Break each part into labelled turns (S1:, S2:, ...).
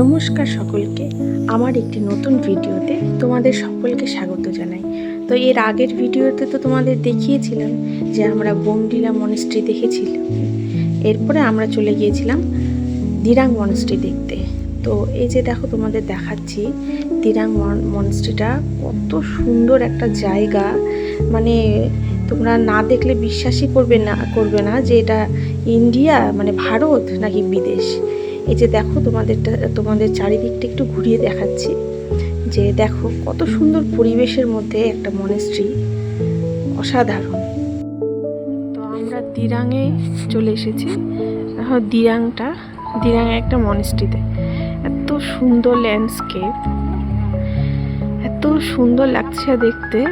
S1: নমস্কার সকলকে। আমার একটি নতুন ভিডিওতে তোমাদের সকলকে স্বাগত জানাই। তো এর আগের ভিডিওতে তো তোমাদের দেখিয়েছিলাম যে আমরা বোমডিলা মনেস্ট্রি দেখেছিলাম। এরপরে আমরা চলে গিয়েছিলাম দিরাং মনেস্ট্রি দেখতে। তো এই যে দেখো তোমাদের দেখাচ্ছি, দিরাং মনেস্ট্রিটা কত সুন্দর একটা জায়গা। মানে তোমরা না দেখলে বিশ্বাসই করবে না করবে না যে এটা ইন্ডিয়া মানে ভারত নাকি বিদেশ। এই যে দেখো তোমাদেরটা, তোমাদের চারিদিকটা একটু ঘুরিয়ে দেখাচ্ছি। যে দেখো কত সুন্দর পরিবেশের মধ্যে একটা মনেস্ট্রি অসাধারণ। তো আমরা দিরাঙে চলে এসেছি। দিরাংটা, দিরাঙে একটা মনেস্ট্রিতে এত সুন্দর ল্যান্ডস্কেপ এত সুন্দর লাগছে দেখতে।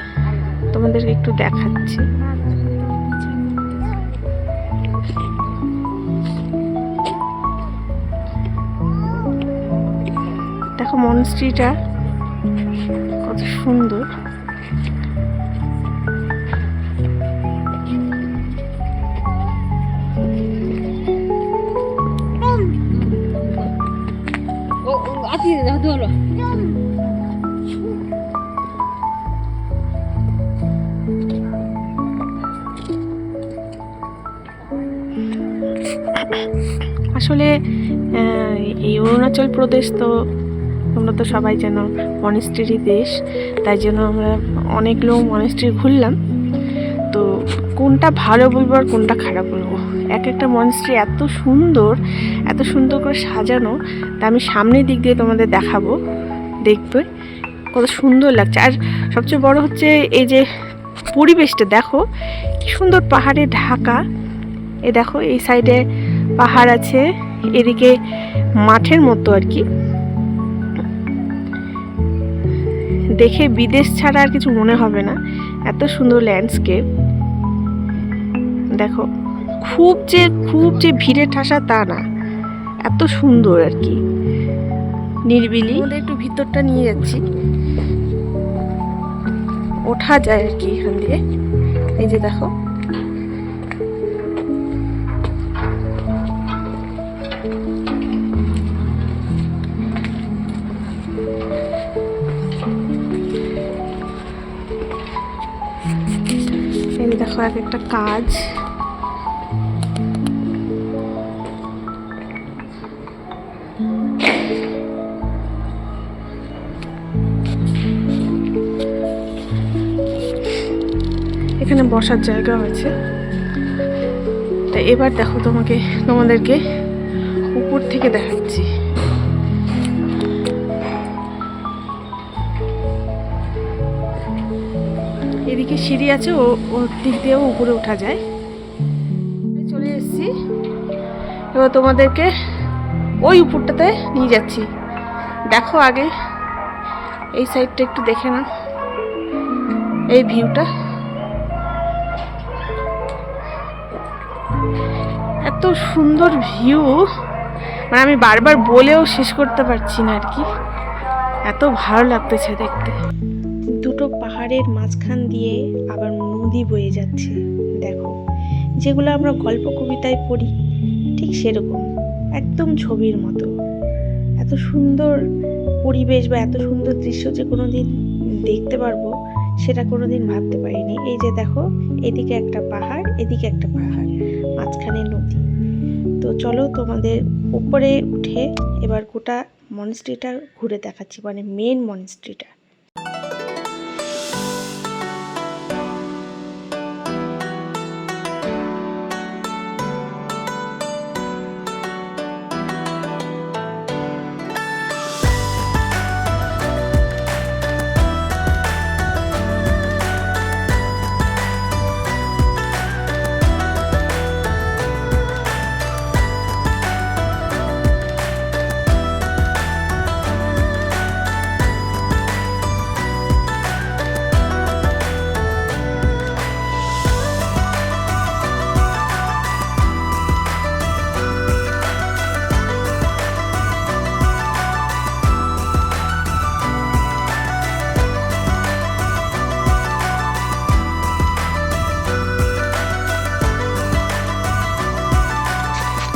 S1: তোমাদেরকে একটু দেখাচ্ছি। দেখো মনস্ট্রিটা কত সুন্দর। আসলে এই অরুণাচল প্রদেশ তো তোমরা তো সবাই জানো মনেস্ট্রি দেশ, তাই জন্য আমরা অনেকগুলো মনেস্ট্রি ঘুরলাম। তো কোনটা ভালো বলব আর কোনটা খারাপ বলব? এক একটা মনেস্ট্রি এত সুন্দর এত সুন্দর করে সাজানো, তা আমি সামনের দিক দিয়ে তোমাদের দেখাবো, দেখবে কত সুন্দর লাগছে। আর সবচেয়ে বড় হচ্ছে এই যে পরিবেশটা, দেখো, কি সুন্দর পাহাড়ে ঢাকা। এ দেখো, এই সাইডে পাহাড় আছে, এদিকে মাঠের মতো আর কি। দেখে বিদেশ ছাড়া আর কিছু মনে হবে না। এত সুন্দর ল্যান্ডস্কেপ দেখো, খুব যে খুব যে ভিড়ে ঠাসা তা না। এত সুন্দর আর কি। নির্বিলি। একটু ভিতরটা নিয়ে যাচ্ছি। ওঠা যায় আর কি এখান দিয়ে। এই যে দেখো। দেখো এক একটা কাজ। এখানে বসার জায়গা হয়েছে। তা এবার দেখো তোমাকে, তোমাদেরকে উপর থেকে দেখাচ্ছি। এদিকে সিঁড়ি আছে, ও, ওর দিক দিয়েও উপরে ওঠা যায়। চলে এসেছি। এবার তোমাদেরকে ওই উপরটাতে নিয়ে যাচ্ছি। দেখো আগে, এই সাইডটা একটু দেখে না এই ভিউটা। এত সুন্দর ভিউ মানে আমি বারবার বলেও শেষ করতে পারছি না আর কি। এত ভালো লাগতেছে দেখতে। পাহাড়ের মাঝখান দিয়ে আবার নদী বয়ে যাচ্ছে। দেখো, যেগুলো আমরা গল্প কবিতায় পড়ি, ঠিক সেরকম, একদম ছবির মতো। এত সুন্দর পরিবেশ বা এত সুন্দর দৃশ্য যে কোনো দিন দেখতে পারব, সেটা কোনো দিন ভাবতে পারিনি। এই যে দেখো, এদিকে একটা পাহাড়, এদিকে একটা পাহাড়, মাঝখানে নদী। তো চলো তোমাদের উপরে উঠে এবার গোটা মনস্ট্রিটা ঘুরে দেখাচ্ছি মানে মেন মনস্ট্রিটা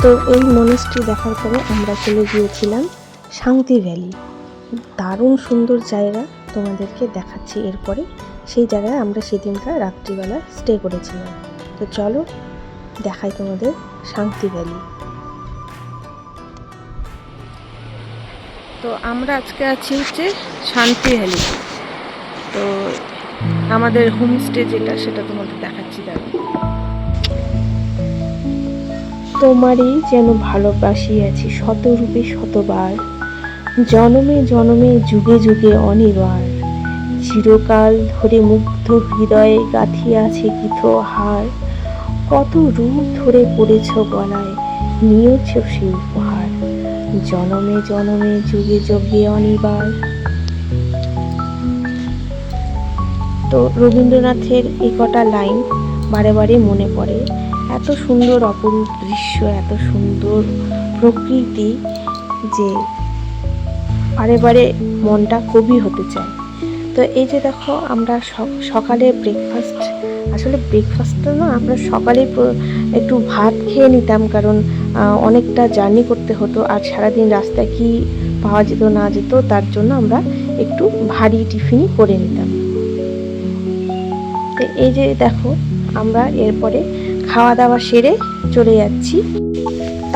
S1: তো এই মনেস্ট্রি দেখার পরে আমরা চলে গিয়েছিলাম শান্তি ভ্যালি। দারুণ সুন্দর জায়গা তোমাদেরকে দেখাচ্ছি এরপরে। সেই জায়গায় আমরা সেদিনকার রাত্রিবেলা স্টে করেছিলাম। তো চলো দেখাই তোমাদের শান্তি ভ্যালি। তো আমরা আজকে আছি হচ্ছে শান্তি ভ্যালি। তো আমাদের হোমস্টে যেটা সেটা তোমাদের দেখাচ্ছি দেখো তোমারই যেন ভালোবাসি আছি শতরূপে শতবার। জনমে জনমে, যুগে যুগে অনিবার। চিরকাল ধরে মুগ্ধ হৃদয়ে গাঁথিয়া আছে কিথ হার। কত রূপ ধরে পড়েছ গলায়, নিয়েছ সে উপহার। জনমে জনমে, যুগে যুগে অনিবার। তো রবীন্দ্রনাথের এই কটা লাইন বারে বারে মনে পড়ে। এত সুন্দর অপরূপ দৃশ্য, এত সুন্দর প্রকৃতি যে বারে বারে মনটা কবি হতে চায়। তো এই যে দেখো, আমরা সকালে ব্রেকফাস্ট আসলে ব্রেকফাস্টটা না, আমরা সকালে একটু ভাত খেয়ে নিতাম কারণ অনেকটা জার্নি করতে হতো আর সারাদিন রাস্তায় কি পাওয়া যেত, না যেত, তার জন্য আমরা একটু ভারী টিফিনই করে নিতাম। তো এই যে দেখো, আমরা এরপরে খাওয়া দাওয়া সেরে চলে যাচ্ছি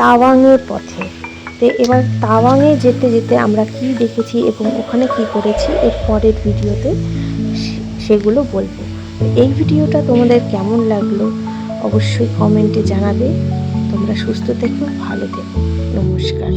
S1: তাওয়াংয়ের পথে। তো এবার তাওয়াংয়ে যেতে যেতে আমরা কি দেখেছি এবং ওখানে কি করেছি এর পরের ভিডিওতে সেগুলো বলব। এই ভিডিওটা তোমাদের কেমন লাগল অবশ্যই কমেন্টে জানাবে। তোমরা সুস্থ থেকো, ভালো থেকো। নমস্কার।